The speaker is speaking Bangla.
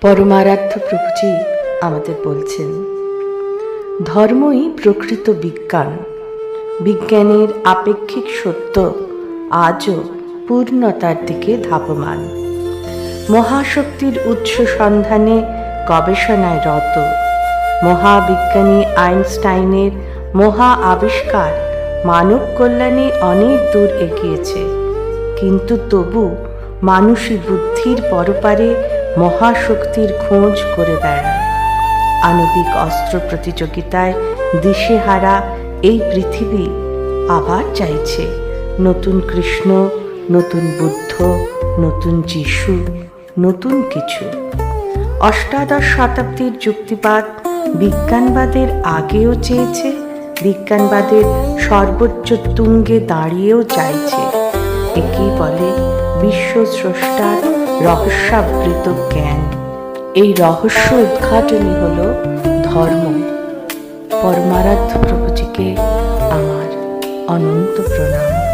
পরমারাধ্য প্রভুজি আমাদের বলছেন, ধর্মই প্রকৃত বিজ্ঞান। বিজ্ঞানের আপেক্ষিক সত্য আজও পূর্ণতার দিকে ধাবমান। মহাশক্তির উৎস সন্ধানে গবেষণায় রত। মহাবিজ্ঞানী আইনস্টাইনের মহা আবিষ্কার মানব কল্যাণে অনেক দূর এগিয়েছে। কিন্তু তবু মানুষই বুদ্ধির পরপারে মহাশক্তির খোঁজ করে বেড়ায়। আণবিক অস্ত্র প্রতিযোগিতায় দিশেহারা এই পৃথিবী আবার চাইছে নতুন কৃষ্ণ, নতুন বুদ্ধ, নতুন যিশু, নতুন কিছু। অষ্টাদশ শতাব্দীর যুক্তিবাদ বিজ্ঞানবাদের আগেও চেয়েছে, বিজ্ঞানবাদের সর্বোচ্চ তুঙ্গে দাঁড়িয়েও চাইছে। একেই বলে বিশ্ব স্রষ্টার রহস্যাবৃত জ্ঞান। এই রহস্য উদ্ঘাটনই হল ধর্ম। পরমারাধ্য প্রভুজিকে আমার অনন্ত প্রণাম।